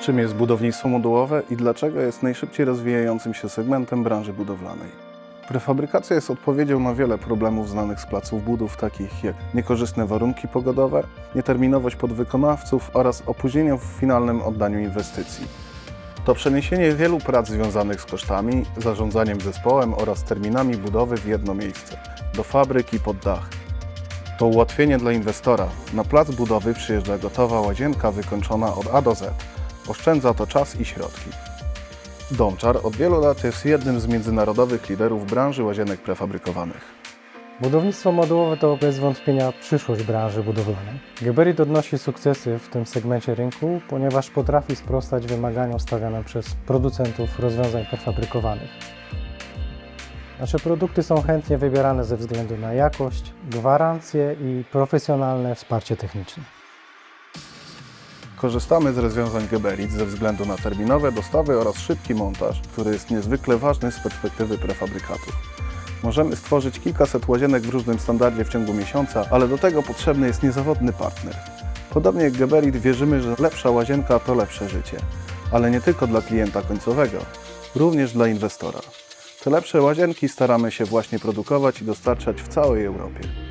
Czym jest budownictwo modułowe i dlaczego jest najszybciej rozwijającym się segmentem branży budowlanej? Prefabrykacja jest odpowiedzią na wiele problemów znanych z placów budów, takich jak niekorzystne warunki pogodowe, nieterminowość podwykonawców oraz opóźnienia w finalnym oddaniu inwestycji. To przeniesienie wielu prac związanych z kosztami, zarządzaniem zespołem oraz terminami budowy w jedno miejsce do fabryk i pod dach. To ułatwienie dla inwestora. Na plac budowy przyjeżdża gotowa łazienka wykończona od A do Z. Oszczędza to czas i środki. Domczar od wielu lat jest jednym z międzynarodowych liderów branży łazienek prefabrykowanych. Budownictwo modułowe to bez wątpienia przyszłość branży budowlanej. Geberit odnosi sukcesy w tym segmencie rynku, ponieważ potrafi sprostać wymaganiom stawianym przez producentów rozwiązań prefabrykowanych. Nasze produkty są chętnie wybierane ze względu na jakość, gwarancję i profesjonalne wsparcie techniczne. Korzystamy z rozwiązań Geberit ze względu na terminowe dostawy oraz szybki montaż, który jest niezwykle ważny z perspektywy prefabrykatów. Możemy stworzyć kilkaset łazienek w różnym standardzie w ciągu miesiąca, ale do tego potrzebny jest niezawodny partner. Podobnie jak Geberit wierzymy, że lepsza łazienka to lepsze życie. Ale nie tylko dla klienta końcowego, również dla inwestora. Te lepsze łazienki staramy się właśnie produkować i dostarczać w całej Europie.